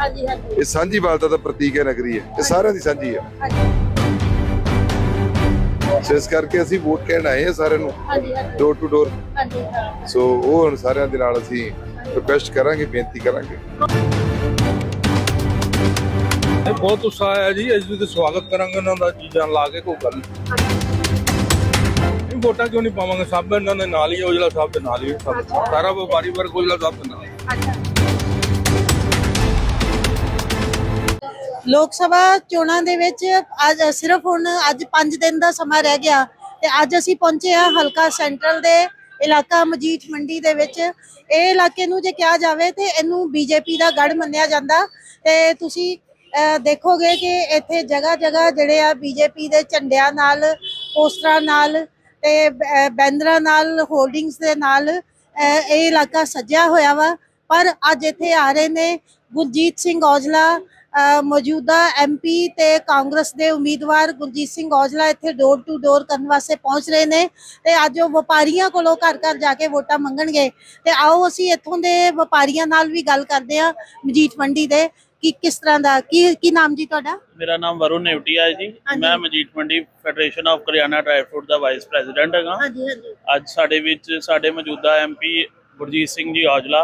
ਹਾਂਜੀ ਹਾਂਜੀ। ਇਹ ਸਾਂਝੀ ਵਾਲਤਾ ਦਾ ਪ੍ਰਤੀਕ ਹੈ ਨਗਰੀ ਹੈ। ਇਹ ਸਾਰਿਆਂ ਦੀ ਸਾਂਝੀ ਹੈ। ਹਾਂਜੀ। ਸੋ ਇਸ ਕਰਕੇ ਅਸੀਂ ਵੋਟ ਕਹਿਣ ਆਏ ਹਾਂ ਸਾਰਿਆਂ ਨੂੰ। ਹਾਂਜੀ ਹਾਂਜੀ। ਡੋਰ ਟੂ ਡੋਰ ਹਾਂਜੀ ਹਾਂ। ਸੋ ਉਹ ਹੁਣ ਸਾਰਿਆਂ ਦੇ ਨਾਲ ਅਸੀਂ ਰਿਕੁਐਸਟ ਕਰਾਂਗੇ ਬੇਨਤੀ ਕਰਾਂਗੇ। ਇਹ ਬਹੁਤ ਉਤਸ਼ਾਹ ਹੈ ਜੀ। ਅਸੀਂ ਤੇ ਸਵਾਗਤ ਕਰਾਂਗੇ ਉਹਨਾਂ ਦਾ ਚੀਜ਼ਾਂ ਲਾ ਕੇ ਕੋਈ ਗੱਲ ਨਹੀਂ। ਵੋਟਾਂ ਕਿਉਂ ਨਹੀਂ ਪਾਵਾਂਗੇ? ਸਭ ਇਹਨਾਂ ਦੇ ਨਾਲ ਹੀ ਹੈ, ਔਜਲਾ ਸਾਹਿਬ ਦੇ ਨਾਲ ਹੀ ਸਭ ਸਾਰਾ ਵਪਾਰੀ ਵਰਗ ਔਜਲਾ ਸਾਹਿਬ ਦੇ ਨਾਲ ਹੈ। ਅੱਛਾ। ਲੋਕ ਸਭਾ ਚੋਣਾਂ ਦੇ ਵਿੱਚ ਅੱਜ ਸਿਰਫ ਹੁਣ ਅੱਜ 5 ਦਿਨ ਦਾ ਸਮਾਂ ਰਹਿ ਗਿਆ ਤੇ ਅੱਜ ਅਸੀਂ ਪਹੁੰਚੇ ਹਾਂ ਹਲਕਾ ਸੈਂਟਰਲ ਦੇ ਇਲਾਕਾ ਮਜੀਠ ਮੰਡੀ ਦੇ ਵਿੱਚ। ਇਹ ਇਲਾਕੇ ਨੂੰ ਜੇ ਕਿਹਾ ਜਾਵੇ ਤੇ ਇਹਨੂੰ ਬੀਜੇਪੀ ਦਾ ਗੜ ਮੰਨਿਆ ਜਾਂਦਾ। ਤੇ ਤੁਸੀਂ ਦੇਖੋਗੇ ਕਿ ਇੱਥੇ ਜਗ੍ਹਾ ਜਗ੍ਹਾ ਜਿਹੜੇ ਆ ਬੀਜੇਪੀ ਦੇ ਝੰਡਿਆਂ ਨਾਲ, ਪੋਸਟਰਾਂ ਨਾਲ ਤੇ ਬੈਨਰਾਂ ਨਾਲ ਹੋਰਡਿੰਗਸ ਦੇ ਨਾਲ ਇਹ ਇਲਾਕਾ ਸਜਿਆ ਹੋਇਆ ਵਾ। ਪਰ ਅੱਜ ਇੱਥੇ ਆ ਰਹੇ ਨੇ ਗੁਰਜੀਤ ਸਿੰਘ ਔਜਲਾ ਮੌਜੂਦਾ ਐਮਪੀ ਤੇ ਕਾਂਗਰਸ ਦੇ ਉਮੀਦਵਾਰ ਗੁਰਜੀਤ ਸਿੰਘ ਔਜਲਾ ਇੱਥੇ ਡੋਰ ਟੂ ਡੋਰ ਕਰਨ ਵਾਸਤੇ ਪਹੁੰਚ ਰਹੇ ਨੇ ਤੇ ਅੱਜ ਉਹ ਵਪਾਰੀਆਂ ਕੋਲੋਂ ਘਰ ਘਰ ਜਾ ਕੇ ਵੋਟਾਂ ਮੰਗਣਗੇ। ਤੇ ਆਓ ਅਸੀਂ ਇੱਥੋਂ ਦੇ ਵਪਾਰੀਆਂ ਨਾਲ ਵੀ ਗੱਲ ਕਰਦੇ ਹਾਂ ਮਜੀਠ ਮੰਡੀ ਦੇ। ਕਿ ਕਿਸ ਤਰ੍ਹਾਂ ਦਾ ਕੀ ਕੀ ਨਾਮ ਜੀ ਤੁਹਾਡਾ? ਮੇਰਾ ਨਾਮ ਵਰੁਣ ਨੇਵਟੀਆ ਹੈ ਜੀ। ਮੈਂ ਮਜੀਠ ਮੰਡੀ ਫੈਡਰੇਸ਼ਨ ਆਫ ਕਰਿਆਨਾ ਡਰਾਈ ਫਰੂਟ ਦਾ ਵਾਈਸ ਪ੍ਰੈਜ਼ੀਡੈਂਟ ਹੈਗਾ। ਹਾਂਜੀ ਹਾਂਜੀ। ਅੱਜ ਸਾਡੇ ਵਿੱਚ ਸਾਡੇ ਮੌਜੂਦਾ ਐਮਪੀ ਗੁਰਜੀਤ ਸਿੰਘ ਜੀ ਔਜਲਾ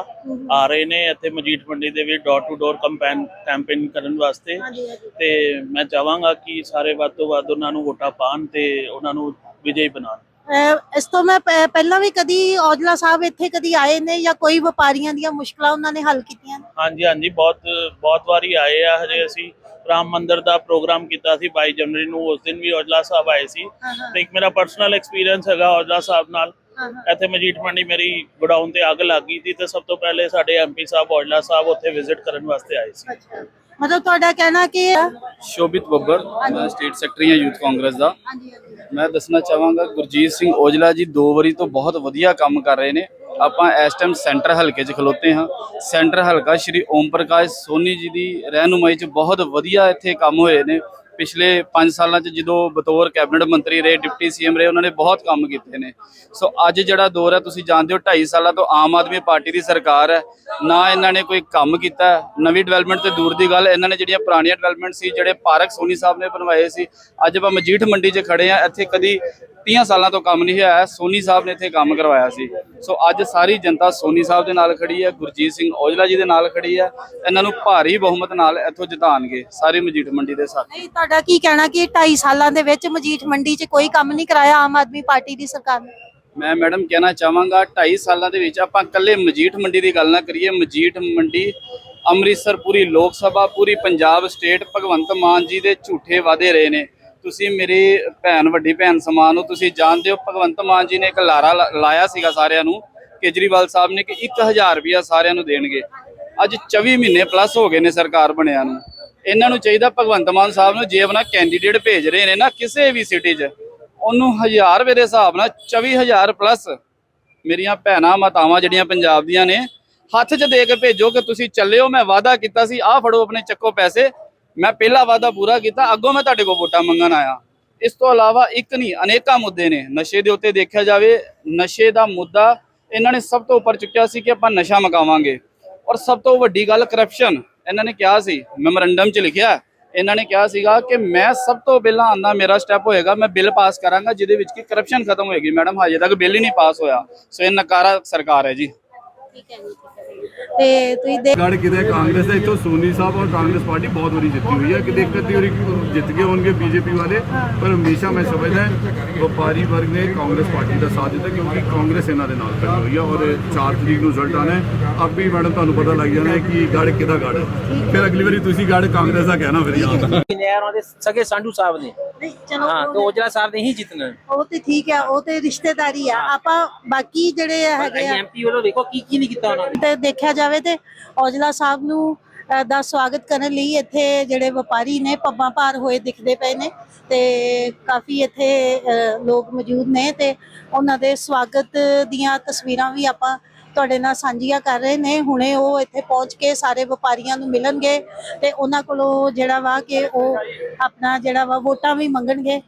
ਆ ਰਹੇ ਨੇ ਇੱਥੇ ਮਜੀਠ ਮੰਡੀ ਦੇ ਵਿੱਚ door to door campaign campaign ਕਰਨ ਵਾਸਤੇ। ਤੇ ਮੈਂ ਚਾਹਾਂਗਾ ਕਿ ਸਾਰੇ ਵੱਧ ਤੋਂ ਵੱਧ ਉਹਨਾਂ ਨੂੰ ਵੋਟਾਂ ਪਾਣ ਤੇ ਉਹਨਾਂ ਨੂੰ ਵਿਜੇਈ ਬਣਾਉਣ। ਇਸ ਤੋਂ ਮੈਂ ਪਹਿਲਾਂ ਵੀ ਕਦੀ ਔਜਲਾ ਸਾਹਿਬ ਇੱਥੇ ਕਦੀ ਆਏ ਨੇ ਜਾਂ ਕੋਈ ਵਪਾਰੀਆਂ ਦੀਆਂ ਮੁਸ਼ਕਲਾਂ ਉਹਨਾਂ ਨੇ ਹੱਲ ਕੀਤੀਆਂ ਹਾਂਜੀ ਹਾਂਜੀ ਬਹੁਤ ਬਹੁਤ ਵਾਰੀ ਆਏ ਆ। ਹਜੇ ਅਸੀਂ ਰਾਮ ਮੰਦਿਰ ਦਾ ਪ੍ਰੋਗਰਾਮ ਕੀਤਾ ਸੀ 22 ਜਨਵਰੀ ਨੂੰ। ਉਸ ਦਿਨ ਵੀ ਔਜਲਾ ਸਾਹਿਬ ਆਏ ਸੀ। ਤੇ ਇੱਕ ਮੇਰਾ ਪਰਸਨਲ ਐਕਸਪੀਰੀਅੰਸ ਹੈਗਾ ਔਜਲਾ ਸਾਹਿਬ ਨਾਲ। ਇੱਥੇ ਮਜੀਠ ਮੰਡੀ ਮੇਰੀ ਗੋਡਾਊਨ ਤੇ ਅੱਗ ਲੱਗ ਗਈ ਸੀ ਤੇ ਸਭ ਤੋਂ ਪਹਿਲੇ ਸਾਡੇ ਐਮਪੀ ਸਾਹਿਬ ਔਜਲਾ ਸਾਹਿਬ ਉੱਥੇ ਵਿਜ਼ਿਟ ਕਰਨ ਵਾਸਤੇ ਆਏ ਸੀ। ਅੱਛਾ। ਮਤਲਬ ਤੁਹਾਡਾ ਕਹਿਣਾ ਕਿ ਸ਼ੋਭਿਤ ਬੱਬਰ ਮੈਂ ਸਟੇਟ ਸੈਕਟਰੀ ਹਾਂ ਯੂਥ ਕਾਂਗਰਸ ਦਾ। ਹਾਂਜੀ ਹਾਂਜੀ। ਮੈਂ ਦੱਸਣਾ ਚਾਹਾਂਗਾ ਗੁਰਜੀਤ ਸਿੰਘ ਔਜਲਾ ਜੀ ਦੋ ਵਾਰੀ ਤੋਂ ਬਹੁਤ ਵਧੀਆ ਕੰਮ ਕਰ ਰਹੇ ਨੇ। ਆਪਾਂ ਇਸ ਟਾਈਮ ਸੈਂਟਰ ਹਲਕੇ 'ਚ ਖਲੋਤੇ ਹਾਂ। ਸੈਂਟਰ ਹਲਕਾ ਸ਼੍ਰੀ ਓਮ ਪ੍ਰਕਾਸ਼ ਸੋਨੀ ਜੀ ਦੀ ਰਹਿਨੁਮਾਈ 'ਚ ਬਹੁਤ ਵਧੀਆ ਇੱਥੇ ਕੰਮ ਹੋਏ ਨੇ। ਪਿਛਲੇ 5 ਸਾਲਾਂ 'ਚ ਜਦੋਂ ਬਤੌਰ ਕੈਬਨਿਟ ਮੰਤਰੀ ਰਹੇ, ਡਿਪਟੀ ਸੀਐਮ ਰਹੇ, ਉਹਨਾਂ ਨੇ ਬਹੁਤ ਕੰਮ ਕੀਤੇ ਨੇ। ਸੋ ਅੱਜ ਜਿਹੜਾ ਦੌਰ ਹੈ, ਤੁਸੀਂ ਜਾਣਦੇ ਹੋ 2.5 ਸਾਲਾਂ ਤੋਂ ਆਮ ਆਦਮੀ ਪਾਰਟੀ ਦੀ ਸਰਕਾਰ ਹੈ। ਨਾ ਇਹਨਾਂ ਨੇ ਕੋਈ ਕੰਮ ਕੀਤਾ, ਨਵੀਂ ਡਿਵੈਲਪਮੈਂਟ ਤੇ ਦੂਰ ਦੀ ਗੱਲ, ਇਹਨਾਂ ਨੇ ਜਿਹੜੀਆਂ ਪੁਰਾਣੀਆਂ ਡਿਵੈਲਪਮੈਂਟ ਸੀ, ਜਿਹੜੇ ਪਾਰਕ ਸੋਨੀ ਸਾਹਿਬ ਨੇ ਬਣਵਾਏ ਸੀ, ਅੱਜ ਆਪਾਂ ਮਜੀਠ ਮੰਡੀ 'ਚ ਖੜੇ ਆ ਇੱਥੇ ਕਦੀ 30 ਸਾਲਾਂ ਤੋਂ ਕੰਮ ਨਹੀਂ ਹੋਇਆ ਸੋਨੀ ਸਾਹਿਬ ਨੇ ਇੱਥੇ ਕੰਮ ਕਰਵਾਇਆ ਸੀ। ਸੋ ਅੱਜ ਸਾਰੀ ਜਨਤਾ ਸੋਨੀ ਸਾਹਿਬ ਦੇ ਨਾਲ ਖੜੀ ਹੈ ਗੁਰਜੀਤ ਸਿੰਘ ਔਜਲਾ ਜੀ ਦੇ ਨਾਲ ਖੜੀ ਹੈ। ਇਹਨਾਂ ਨੂੰ ਭਾਰੀ ਬਹੁਮਤ ਨਾਲ ਇੱਥੋਂ ਜਿਤਾਣਗੇ ਸਾਰੀ ਮਜੀਠ ਮੰਡੀ ਦੇ ਸਾਥੀ। ਨਹੀਂ ਤੁਹਾਡਾ ਕੀ ਕਹਿਣਾ ਕਿ 2.5 ਸਾਲਾਂ ਦੇ ਵਿੱਚ ਮਜੀਠ ਮੰਡੀ 'ਚ ਕੋਈ ਕੰਮ ਨਹੀਂ ਕਰਾਇਆ ਆਮ ਆਦਮੀ ਪਾਰਟੀ ਦੀ ਸਰਕਾਰ ਨੇ? ਮੈਂ ਮੈਡਮ ਕਹਿਣਾ ਚਾਹਾਂਗਾ 2.5 ਸਾਲਾਂ ਦੇ ਵਿੱਚ ਆਪਾਂ ਇਕੱਲੇ ਮਜੀਠ ਮੰਡੀ ਦੀ ਗੱਲ ਨਾ ਕਰੀਏ। ਮਜੀਠ ਮੰਡੀ ਅੰਮ੍ਰਿਤਸਰ ਪੂਰੀ ਲੋਕ ਸਭਾ ਪੂਰੀ ਪੰਜਾਬ ਸਟੇਟ ਭਗਵੰਤ ਮਾਨ ਜੀ ਦੇ ਝੂਠੇ ਵਾਅਦੇ ਰਹੇ ਨੇ। ਤੁਸੀਂ ਮੇਰੀ ਭੈਣ, ਵੱਡੀ ਭੈਣ ਸਮਾਨ ਹੋ ਤੁਸੀਂ ਜਾਣਦੇ ਹੋ, ਭਗਵੰਤ ਮਾਨ ਜੀ ਨੇ ਇੱਕ ਲਾਰਾ ਲਾਇਆ ਸੀਗਾ ਸਾਰਿਆਂ ਨੂੰ, ਕੇਜਰੀਵਾਲ ਸਾਹਿਬ ਨੇ ਕਿ 1000 ਰੁਪਿਆ ਸਾਰਿਆਂ ਨੂੰ ਦੇਣਗੇ। ਅੱਜ 24 ਮਹੀਨੇ ਪਲੱਸ ਹੋ ਗਏ ਨੇ ਸਰਕਾਰ ਬਣਿਆ ਨੂੰ। ਇਹਨਾਂ ਨੂੰ ਚਾਹੀਦਾ ਭਗਵੰਤ ਮਾਨ ਸਾਹਿਬ ਨੂੰ ਜੇ ਆਪਣਾ ਕੈਂਡੀਡੇਟ ਭੇਜ ਰਹੇ ਨੇ ਨਾ ਕਿਸੇ ਵੀ ਸਿਟੀ 'ਚ, ਉਹਨੂੰ 1000 ਰੁਪਏ ਦੇ ਹਿਸਾਬ ਨਾਲ 24000 ਪਲੱਸ ਮੇਰੀਆਂ ਭੈਣਾਂ, ਮਾਤਾਵਾਂ ਜਿਹੜੀਆਂ ਪੰਜਾਬ ਦੀਆਂ ਨੇ, ਹੱਥ 'ਚ ਦੇ ਕੇ ਭੇਜੋ ਕਿ ਤੁਸੀਂ ਚੱਲਿਓ ਮੈਂ ਵਾਅਦਾ ਕੀਤਾ ਸੀ, ਆਹ ਫੜੋ ਆਪਣੇ ਚੱਕੋ ਪੈਸੇ ਮੈਂ ਪਹਿਲਾ ਵਾਅਦਾ ਪੂਰਾ ਕੀਤਾ, ਅੱਗੋਂ ਮੈਂ ਤੁਹਾਡੇ ਕੋਲ ਵੋਟਾਂ ਮੰਗਣ ਆਇਆ। ਇਸ ਤੋਂ ਇਲਾਵਾ ਇੱਕ ਨਹੀਂ, ਅਨੇਕਾਂ ਮੁੱਦੇ ਨੇ। ਨਸ਼ੇ ਦੇ ਉੱਤੇ ਦੇਖਿਆ ਜਾਵੇ, ਨਸ਼ੇ ਦਾ ਮੁੱਦਾ ਇਹਨਾਂ ਨੇ ਸਭ ਤੋਂ ਉੱਪਰ ਚੁੱਕਿਆ ਸੀ ਕਿ ਆਪਾਂ ਨਸ਼ਾ ਮਕਾਵਾਂਗੇ ਔਰ ਸਭ ਤੋਂ ਵੱਡੀ ਗੱਲ ਕਰਪਸ਼ਨ ਇਹਨਾਂ ਨੇ ਕਿਹਾ ਸੀ ਮੈਮੋਰੰਡਮ 'ਚ ਲਿਖਿਆ ਇਹਨਾਂ ਨੇ ਕਿਹਾ ਸੀਗਾ ਕਿ ਮੈਂ ਸਭ ਤੋਂ ਪਹਿਲਾਂ ਆਂਦਾ ਮੇਰਾ ਸਟੈਪ ਹੋਏਗਾ, ਮੈਂ ਬਿੱਲ ਪਾਸ ਕਰਾਂਗਾ, ਜਿਹਦੇ ਵਿੱਚ ਕਿ ਕਰਪਸ਼ਨ ਖਤਮ ਹੋਏਗੀ। ਮੈਡਮ, ਹਜੇ ਤੱਕ ਬਿੱਲ ਹੀ ਨਹੀਂ ਪਾਸ ਹੋਇਆ। ਸੋ ਇਹ ਨਕਾਰਾ ਸਰਕਾਰ ਹੈ ਜੀ। ਠੀਕ ਹੈ ਜੀ ਠੀਕ ਹੈ। ਤੇ ਤੁਸੀਂ ਦੇਖ ਗੜ ਕਿਤੇ ਕਾਂਗਰਸ ਦਾ ਇੱਥੋਂ ਸੋਨੀ ਸਾਹਿਬ ਔਰ ਕਾਂਗਰਸ ਪਾਰਟੀ ਬਹੁਤ ਵਾਰੀ ਜਿੱਤੀ ਹੋਈ ਹੈ। ਕਿਤੇ ਇੱਕ ਅੱਧੀ ਵਾਰੀ ਜਿੱਤ ਗਏ ਹੋਣਗੇ ਬੀਜੇਪੀ ਵਾਲੇ ਪਰ ਹਮੇਸ਼ਾ ਮੈਂ ਸਮਝਦਾ ਵਪਾਰੀ ਵਰਗ ਨੇ ਕਾਂਗਰਸ ਪਾਰਟੀ ਦਾ ਸਾਥ ਦਿੱਤਾ ਕਿਉਂਕਿ ਕਾਂਗਰਸ ਇਹਨਾਂ ਦੇ ਨਾਲ ਖੜੀ ਹੋਈ ਹੈ ਔਰ 4 ਤਰੀਕ ਨੂੰ ਰਿਜ਼ਲਟ ਆਣਾ ਹੈ ਆਪ ਵੀ ਮੈਡਮ ਤੁਹਾਨੂੰ ਪਤਾ ਲੱਗ ਜਾਣਾ ਹੈ ਕਿ ਗੜ ਕਿਹਦਾ ਗੜ ਹੈ। ਫਿਰ ਅਗਲੀ ਵਾਰੀ ਤੁਸੀਂ ਗੜ ਕਾਂਗਰਸ ਦਾ ਕਹਿਣਾ ਫਿਰ ਯਾਦ ਨੇ ਉਹਨਾਂ ਦੇ ਸਗੇ ਸੰਧੂ ਸਾਹਿਬ ਨੇ ਨਹੀਂ ਚਲੋ ਹਾਂ ਤੇ ਔਜਲਾ ਸਾਹਿਬ ਨੇ ਹੀ ਜਿੱਤਣਾ। ਉਹ ਤੇ ਠੀਕ ਹੈ ਉਹ ਤੇ ਰਿਸ਼ਤੇਦਾਰੀ ਆ। ਆਪਾਂ ਬਾਕੀ ਜਿਹੜੇ ਹੈਗੇ ਆ ਐਮਪੀ ਵੱਲੋਂ ਦੇਖੋ ਕੀ ਕੀ ਨਹੀਂ ਕੀਤਾ ਉਹਨਾਂ ਨੇ। ਤੇ ਦੇਖਿਆ ਜਾਵੇ ਤੇ ਔਜਲਾ ਸਾਹਿਬ ਨੂੰ ਅ, ਦਾ ਸਵਾਗਤ ਕਰਨ ਲਈ ਇੱਥੇ ਜਿਹੜੇ ਵਪਾਰੀ ਨੇ ਪੱਬਾਂ ਭਾਰ ਹੋਏ ਦਿਖਦੇ ਪਏ ਨੇ ਤੇ ਕਾਫੀ ਇੱਥੇ ਅ, ਲੋਕ ਮੌਜੂਦ ਨੇ ਤੇ ਉਹਨਾਂ ਦੇ ਸਵਾਗਤ ਦੀਆਂ ਤਸਵੀਰਾਂ ਵੀ ਆਪਾਂ ਤੁਹਾਡੇ ਨਾਲ ਸਾਂਝੀਆਂ ਕਰ ਰਹੇ ਨੇ, ਹੁਣੇ ਉਹ ਇੱਥੇ ਪਹੁੰਚ ਕੇ ਸਾਰੇ ਵਪਾਰੀਆਂ ਨੂੰ ਮਿਲਣਗੇ ਤੇ ਉਹਨਾਂ ਕੋਲੋਂ ਜਿਹੜਾ ਵਾ ਕਿ ਉਹ ਆਪਣਾ ਜਿਹੜਾ ਵਾ ਵੋਟਾਂ ਵੀ ਮੰਗਣਗੇ।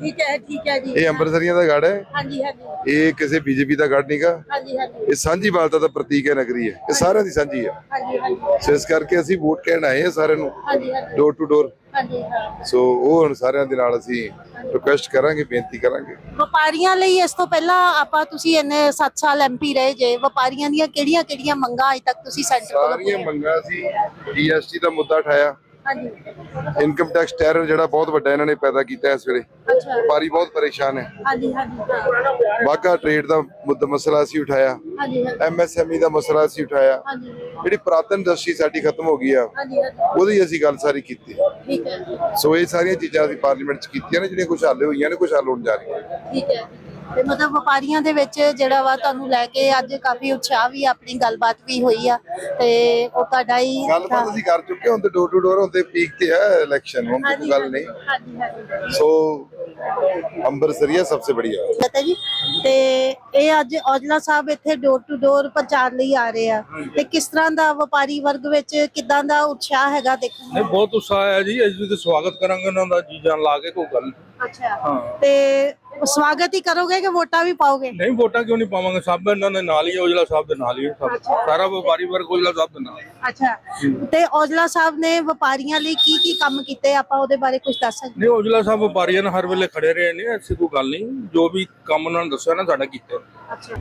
ਠੀਕ ਹੈ ਠੀਕ ਹੈ ਜੀ। ਇਹ ਅੰਮ੍ਰਿਤਸਰੀਆਂ ਦਾ ਗੜ ਹੈ। ਹਾਂਜੀ ਹਾਂਜੀ। ਇਹ ਕਿਸੇ ਬੀਜੇਪੀ ਦਾ ਗੜ ਨਹੀਂਗਾ ਹਾਂਜੀ ਹਾਂਜੀ। ਇਹ ਸਾਂਝੀ ਵਾਲਤਾ ਦਾ ਪ੍ਰਤੀਕ ਹੈ ਨਗਰੀ ਹੈ। ਇਹ ਸਾਰਿਆਂ ਦੀ ਸਾਂਝੀ ਹੈ। ਹਾਂਜੀ ਹਾਂਜੀ। ਸੋ ਇਸ ਕਰਕੇ ਅਸੀਂ ਵੋਟ ਕਹਿਣ ਆਏ ਹਾਂ ਸਾਰਿਆਂ ਨੂੰ। ਹਾਂਜੀ ਹਾਂਜੀ। ਡੋਰ ਟੂ ਡੋਰ ਹਾਂਜੀ ਹਾਂ। ਸੋ ਉਹ ਹੁਣ ਸਾਰਿਆਂ ਦੇ ਨਾਲ ਅਸੀਂ ਰਿਕੁਐਸਟ ਕਰਾਂਗੇ ਬੇਨਤੀ ਕਰਾਂਗੇ। ਵਪਾਰੀਆਂ ਲਈ ਇਸ ਤੋਂ ਪਹਿਲਾਂ ਆਪਾਂ ਤੁਸੀਂ ਇੰਨੇ 7 ਸਾਲ ਐਮਪੀ ਰਹੇ ਜੇ ਵਪਾਰੀਆਂ ਦੀਆਂ ਕਿਹੜੀਆਂ ਕਿਹੜੀਆਂ ਮੰਗਾਂ ਅਜੇ ਤੱਕ ਤੁਸੀਂ ਸੈਂਟਰ ਕੋਲੋਂ ਸਾਰੀਆਂ ਮੰਗਾਂ ਸੀ ਜੀਐਸਟੀ ਦਾ ਮੁੱਦਾ ਉਠਾਇਆ ਹਾਂਜੀ। ਇਨਕਮ ਟੈਕਸ ਟੈਰਰ ਜਿਹੜਾ ਬਹੁਤ ਵੱਡਾ ਇਹਨਾਂ ਨੇ ਪੈਦਾ ਕੀਤਾ ਇਸ ਵੇਲੇ। ਅੱਛਾ। ਵਪਾਰੀ ਬਹੁਤ ਪਰੇਸ਼ਾਨ ਹੈ ਹਾਂਜੀ ਹਾਂਜੀ ਹਾਂ। ਵਾਘਾ ਟ੍ਰੇਡ ਦਾ ਮੁੱਦਾ ਮਸਲਾ ਅਸੀਂ ਉਠਾਇਆ। ਹਾਂਜੀ ਹਾਂਜੀ। ਐਮਐਸਐਮਈ E ਦਾ ਮਸਲਾ ਅਸੀਂ ਉਠਾਇਆ। ਹਾਂਜੀ। ਜਿਹੜੀ ਪ੍ਰਾਤਨ ਇੰਡਸਟਰੀ ਸਾਡੀ ਖਤਮ ਹੋ ਗਈ ਆ ਹਾਂਜੀ ਹਾਂਜੀ। ਉਹਦੀ ਅਸੀਂ ਗੱਲ ਸਾਰੀ ਕੀਤੀ। ਠੀਕ ਹੈ। ਸੋ ਇਹ ਸਾਰੀਆਂ ਚੀਜ਼ਾਂ ਅਸੀਂ ਪਾਰਲੀਮੈਂਟ 'ਚ ਕੀਤੀਆਂ ਨੇ ਜਿਹੜੀਆਂ ਕੁਝ ਹੱਲ ਹੋਈਆਂ ਨੇ ਕੁਝ ਹੱਲ ਹੋਣ ਜਾ ਰਹੀਆਂ ਠੀਕ ਹੈ। ਤੇ ਮਤਲਬ ਵਪਾਰੀਆਂ ਦੇ ਵਿੱਚ ਜਿਹੜਾ ਵਾ ਤੁਹਾਨੂੰ ਲੈ ਕੇ ਅੱਜ ਕਾਫੀ ਉਤਸ਼ਾਹ ਵੀ ਆ, ਆਪਣੀ ਗੱਲਬਾਤ ਵੀ ਹੋਈ ਆ ਤੇ ਉਹ ਤੁਹਾਡਾ ਹੀ ਗੱਲਬਾਤ ਅਸੀਂ ਕਰ ਚੁੱਕੇ ਹਾਂ ਹੁਣ ਤੇ ਡੋਰ ਟੂ ਡੋਰ ਹੁੰਦੇ ਪੀਕ ਤੇ ਹੈ ਇਲੈਕਸ਼ਨ ਹੁਣ ਤੇ ਕੋਈ ਗੱਲ ਨਹੀਂ। ਹਾਂਜੀ ਹਾਂਜੀ ਸੋ ਅੰਬਰਸਰੀਆ ਸਭ ਤੋਂ ਬੜੀਆ ਪਤਾ ਜੀ ਤੇ ਇਹ ਅੱਜ ਔਜਲਾ ਸਾਹਿਬ ਇੱਥੇ ਡੋਰ ਟੂ ਡੋਰ ਪ੍ਰਚਾਰ ਲਈ ਆ ਰਹੇ ਆ। ਤੇ ਕਿਸ ਤਰ੍ਹਾਂ ਦਾ ਵਪਾਰੀ ਵਰਗ ਵਿੱਚ ਕਿਦਾਂ ਦਾ ਉਤਸ਼ਾਹ ਹੈਗਾ ਦੇਖਣ ਨਹੀਂ ਬਹੁਤ ਉਤਸ਼ਾਹ ਹੈ ਜੀ ਅਸੀਂ ਤੇ ਸਵਾਗਤ ਕਰਾਂਗੇ ਉਹਨਾਂ ਦਾ ਜੀ ਜਾਨ ਲਾ ਕੇ ਕੋਈ ਗੱਲ ਨਹੀਂ। ਅੱਛਾ। ਹਾਂ। ਤੇ ਸਵਾਗਤ ਹੀ ਕਰੋਗੇ ਕਿ ਵੋਟਾਂ ਵੀ ਪਾਓਗੇ? ਨਹੀਂ ਵੋਟਾਂ ਕਿਉਂ ਨਹੀਂ ਪਾਵਾਂਗੇ? ਸਭ ਇਹਨਾਂ ਦੇ ਨਾਲ ਹੀ ਹੈ, ਔਜਲਾ ਸਾਹਿਬ ਦੇ ਨਾਲ ਹੀ ਹੈ ਸਭ। ਸਾਰਾ ਵਪਾਰੀ ਵਰਗ ਔਜਲਾ ਸਾਹਿਬ ਦੇ ਨਾਲ। ਹੈ। ਅੱਛਾ। ਤੇ ਔਜਲਾ ਸਾਹਿਬ ਨੇ ਵਪਾਰੀਆਂ ਲਈ ਕੀ ਕੀ ਕੰਮ ਕੀਤੇ? ਆਪਾਂ ਉਹਦੇ ਬਾਰੇ ਕੁਝ ਦੱਸ ਸਕਦੇ ਨਹੀਂ ਔਜਲਾ ਸਾਹਿਬ ਵਪਾਰੀਆਂ ਨਾਲ ਹਰ ਵੇਲੇ ਖੜੇ ਰਹੇ ਨੇ ਐਸੀ ਕੋਈ ਗੱਲ ਨਹੀਂ। ਜੋ ਵੀ ਕੰਮ ਉਹਨਾਂ ਨੇ ਦੱਸਿਆ ਨਾ ਸਾਡਾ ਕੀਤਾ। ਅੱਛਾ।